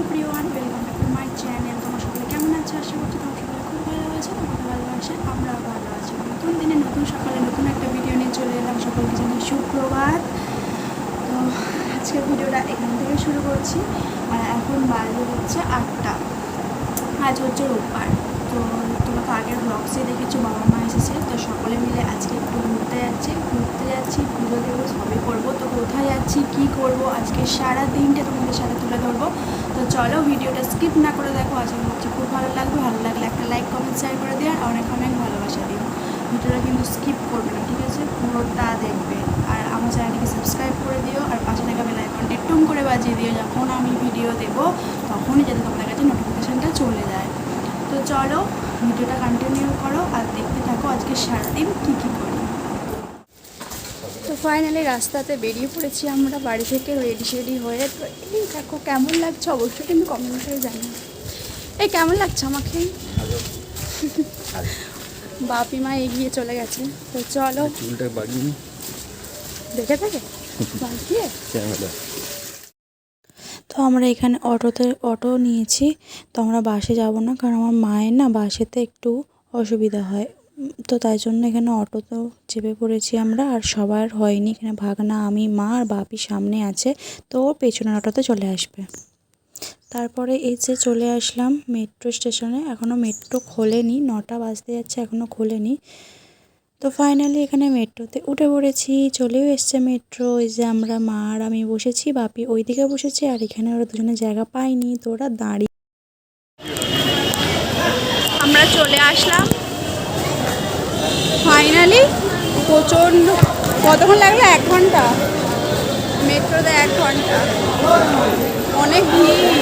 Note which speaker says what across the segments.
Speaker 1: Everyone, welcome back to my channel. তোমার সকলে কেমন আছে? আশা করছি তোমার সকলে খুব ভালো আছে তোমাকে ভালোবাসে আমরাও ভালো আছি। নতুন দিনে, নতুন সকালে নতুন একটা ভিডিও নিয়ে চলে এলাম সকলকে জানাই সুপ্রভাত। তো আজকের ভিডিওটা এখান থেকে শুরু করছি। আর এখন বাজে হচ্ছে আটটা। আজ হচ্ছে রোববার। তো তোমরা তো আগের ব্লগসে দেখেছ, বাবা মা এসেছে। তো সকলে মিলে আজকে একটু ঘুরতে যাচ্ছি ঘুরতে যাচ্ছি, পুজো দেবো, সবই করব। তো কোথায় যাচ্ছি, কি করব? আজকে সারা দিনটা তোমাদের সাথে চলো ভিডিওটা স্কিপ না করে দেখো, আশা করছি খুব ভালো লাগবে। ভালো লাগলে একটা লাইক, কমেন্ট শেয়ার করে দিও, আর অনেক অনেক ভালোবাসা দিও। ভিডিওটা কিন্তু স্কিপ করবে না, ঠিক আছে? পুরোটা দেখবে। আর আমার চ্যানেলটিকে সাবস্ক্রাইব করে দিও, আর পাশে থাকা বেল আইকনটি টুম করে বাজিয়ে দিও। যখন আমি ভিডিও দেবো, তখনই যাতে তোমাদের কাছে নোটিফিকেশানটা চলে যায়। তো চলো, ভিডিওটা কন্টিনিউ করো, আর দেখতে থাকো আজকে সারাদিন কী কী করি ফাইনালি রাস্তাতে বেরিয়ে পড়েছি আমরা বাড়ি থেকে রেডি শেডি হয়ে। তো এই দেখো কেমন লাগছে? অবশ্যই কিন্তু কমেন্ট করে জানি এই কেমন লাগছে আমাকে? বাপি মা এগিয়ে চলে গেছে। তো চলো।
Speaker 2: চুলটা
Speaker 1: দেখে থাকে?
Speaker 2: ক্যামেরা।
Speaker 3: তো আমরা এখানে অটোতে অটো নিয়েছি। তো আমরা বাসে যাব না কারণ আমার মায়ের না বাসেতে একটু অসুবিধা হয়। তো তাই জন্য এখানে অটো তো চেপে পড়েছি আমরা, আর সবার হয়নি। এখানে ভাগনা, আমি, মা আর বাপি সামনে আছে, তো পেছনের অটোতে চলে আসবে। তারপরে এই যে চলে আসলাম মেট্রো স্টেশনে এখনও মেট্রো খোলেনি, নটা বাজতে যাচ্ছে এখনও খোলেনি। তো ফাইনালি এখানে মেট্রোতে উঠে পড়েছি, চলেও এসছে মেট্রো, এই যে আমরা, মা আর আমি বসেছি, বাপি ওইদিকে বসেছে, আর এখানে ওরা দুজনে জায়গা পায়নি, তো ওরা দাঁড়িয়ে
Speaker 1: আমরা চলে আসলাম ফাইনালি প্রচণ্ড কতক্ষণ লাগল? এক ঘণ্টা? মেট্রোতে এক ঘণ্টা। অনেক ভিড়।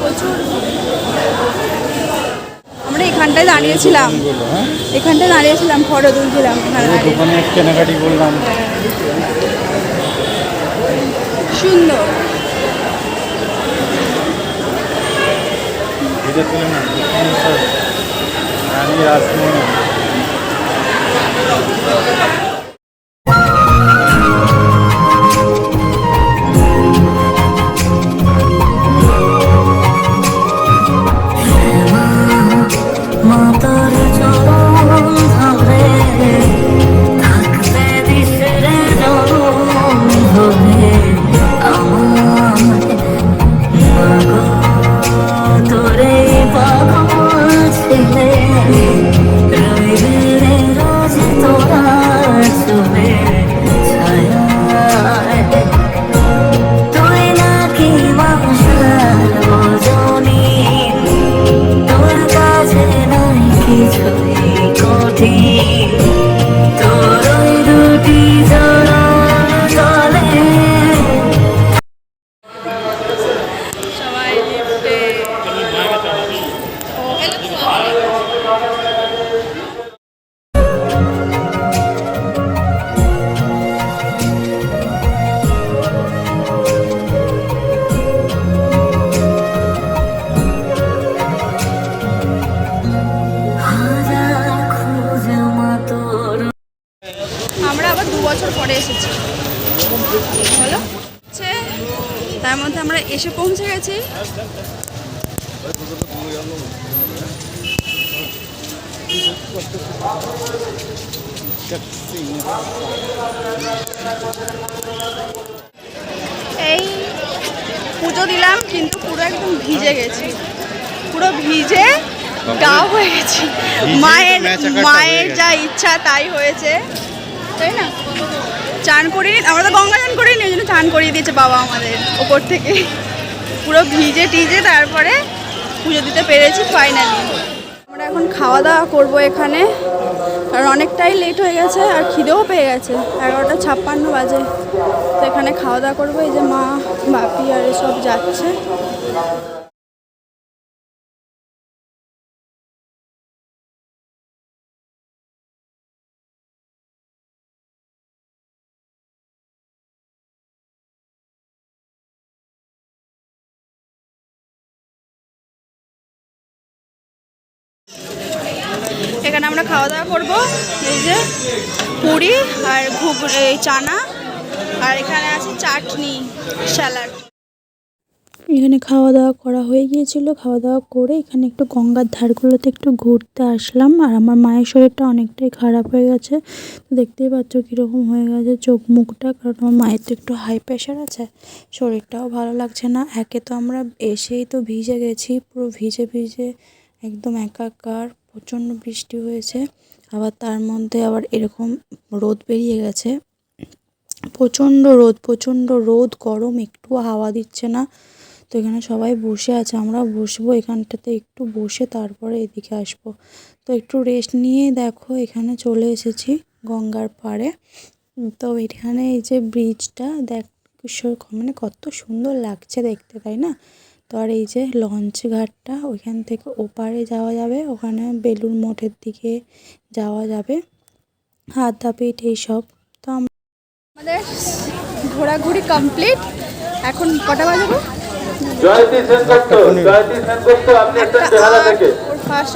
Speaker 1: প্রচুর আমরা এখানটায় দাঁড়িয়েছিলাম। এখানটায় দাঁড়িয়েছিলাম ফটো তুলছিলাম এখানে
Speaker 2: কেনাকাটি করলাম।
Speaker 1: সুন্দর।
Speaker 2: এটা তুলে না রানী রাসমণি
Speaker 1: Thank you. এসে পৌঁছে গেছি। এই পুজো দিলাম কিন্তু পুরো একদম ভিজে গেছি। পুরো ভিজে গা হয়ে গেছি। মায়ের মায়ের যা ইচ্ছা তাই হয়েছে। তাই না? চান করিনি, আমরা তো গঙ্গা চান করিনি, ওই জন্য চান করিয়ে দিয়েছে বাবা আমাদের ওপর থেকে। পুরো ভিজে টিজে তারপরে পুজো দিতে পেরেছি ফাইনালি আমরা এখন খাওয়া দাওয়া করব এখানে, কারণ অনেকটাই লেট হয়ে গেছে আর খিদেও পেয়ে গেছে, এগারোটা ছাপ্পান্ন বাজে। তো এখানে খাওয়া দাওয়া করব, এই যে মা, বাপি আর এসব যাচ্ছে। এখানে আমরা খাওয়া দাওয়া করব। এই যে পুরি আর ঘুগ চানা। আর এখানে আছে চাটনি, স্যালাড।
Speaker 3: এখানে খাওয়া দাওয়া করা হয়ে গিয়েছিল। খাওয়া দাওয়া করে এখানে একটু গঙ্গার ধারগুলোতে একটু ঘুরতে আসলাম। আর আমার মায়ের শরীরটা অনেকটাই খারাপ হয়ে গেছে। তো দেখতেই পাচ্ছ কীরকম হয়ে গেছে চোখ মুখটা। কারণ আমার মায়ের তো একটু হাই প্রেশার আছে। শরীরটাও ভালো লাগছে না। একে তো আমরা এসেই তো ভিজে গেছি। পুরো ভিজে ভিজে একদম একাকার। প্রচণ্ড বৃষ্টি হয়েছে, আবার তার মধ্যে আবার এরকম রোদ বেরিয়ে গেছে। প্রচণ্ড রোদ প্রচণ্ড রোদ, গরম একটু হাওয়া দিচ্ছে না। তো এখানে সবাই বসে আছে, আমরা বসবো এখানটাতে একটু বসে তারপরে এদিকে আসব। তো একটু রেস্ট নিয়ে দেখো, এখানে চলে এসেছি গঙ্গার পাড়ে। তো এখানে এই যে ব্রিজটা দেখ মানে কত সুন্দর লাগছে দেখতে, তাই না? তো আর এই যে লঞ্চ ঘাটটা ওইখান থেকে ওপারে যাওয়া যাবে। ওখানে বেলুর মঠের দিকে যাওয়া যাবে। আদ্যাপীঠ এইসব। তো
Speaker 1: আমাদের ঘোরাঘুরি কমপ্লিট এখন কটা বাজে গো?
Speaker 4: জয়তী সেনগুপ্ত জয়তী সেনগুপ্ত আপনি এসেছেন বেহালা থেকে।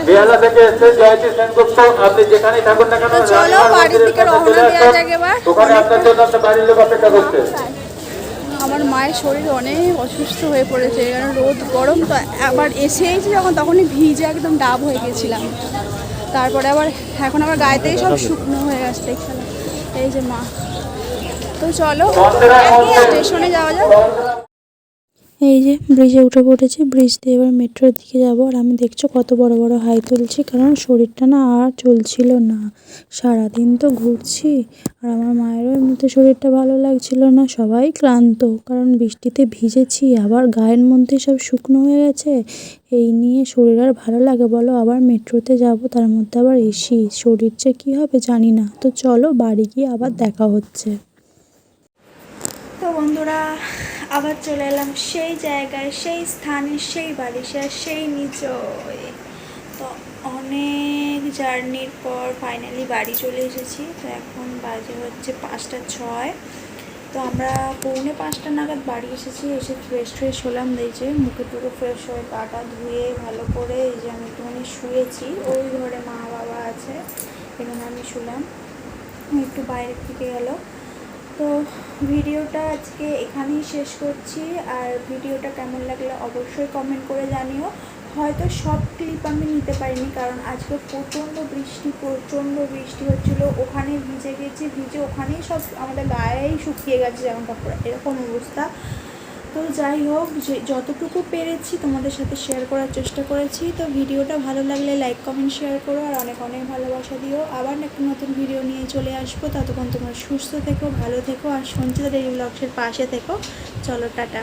Speaker 4: বেহালা থেকে এসেছেন জয়তী সেনগুপ্ত আপনি যেখানেই থাকুন না কেন
Speaker 1: চলো, বাড়ির দিকে রওনা দেওয়া যাক এবার।
Speaker 4: ওখানে আপনার জন্য বাড়ির লোক অপেক্ষা করছে।
Speaker 1: আমার মায়ের শরীর অনেক অসুস্থ হয়ে পড়েছে কারণ রোদ গরম তো আবার এসেইছি যখন তখনই ভিজে একদম ডাব হয়ে গেছিলাম। তারপরে আবার এখন আবার গায়েতেই সব শুকনো হয়ে গেছে এই যে মা। তো চলো স্টেশনে যাওয়া যাক।
Speaker 3: এই যে ব্রিজে উঠে পড়েছি ব্রিজ দিয়ে এবার মেট্রোর দিকে যাব। আর আমি দেখছ কত বড় বড় হাই তুলছি, কারণ শরীরটা না আর চলছিল না। সারাদিন তো ঘুরছি, আর আমার মায়েরও এমনিতে শরীরটা ভালো লাগছিল না। সবাই ক্লান্ত, কারণ বৃষ্টিতে ভিজেছি, আবার গায়ের মধ্যে সব শুকনো হয়ে গেছে। এই নিয়ে শরীর আর ভালো লাগে বলো, আবার মেট্রোতে যাব, তার মধ্যে আবার এসি শরীর যে কী হবে জানি না। তো চলো বাড়ি গিয়ে আবার দেখা হচ্ছে।
Speaker 1: তো বন্ধুরা আবার চলে এলাম সেই জায়গায়, সেই স্থানে, সেই সে সেই নিচয়। তো অনেক জার্নির পর ফাইনালি বাড়ি চলে এসেছি। তো এখন বাজে হচ্ছে পাঁচটা ছয়। তো আমরা পৌনে পাঁচটা নাগাদ বাড়ি এসেছি, এসে ফ্রেশ ফ্রেশ হলাম যে, মুখে টুকু ফ্রেশ হয়ে পাটা ধুয়ে ভালো করে এই যে আমি একটুখানি শুয়েছি। ওই ঘরে মা বাবা আছে, এখানে আমি শুলাম। একটু বাইরের দিকে গেল। তো ভিডিওটা আজকে এখানেই শেষ করছি। আর ভিডিওটা কেমন লাগলে অবশ্যই কমেন্ট করে জানিও। হয়তো সব ক্লিপ আমি নিতে পারিনি কারণ আজকে প্রচণ্ড বৃষ্টি প্রচণ্ড বৃষ্টি হচ্ছিল। ওখানে ভিজে গেছি, ভিজে ওখানেই সব আমাদের গায়েই শুকিয়ে গেছে যেমন কাপড় এরকম অবস্থা। তো যাই হোক, যে যতটুকু পেরেছি তোমাদের সাথে শেয়ার করার চেষ্টা করেছি। তো ভিডিওটা ভালো লাগলে লাইক কমেন্ট শেয়ার করো আর অনেক অনেক ভালোবাসা দিও। আবার একটা নতুন ভিডিও নিয়ে চলে আসব। ততক্ষণ তোমরা সুস্থ থেকো, ভালো থেকো আর সঞ্চিতা ডেলি ব্লগসের পাশে থেকো। চলো, টাটা।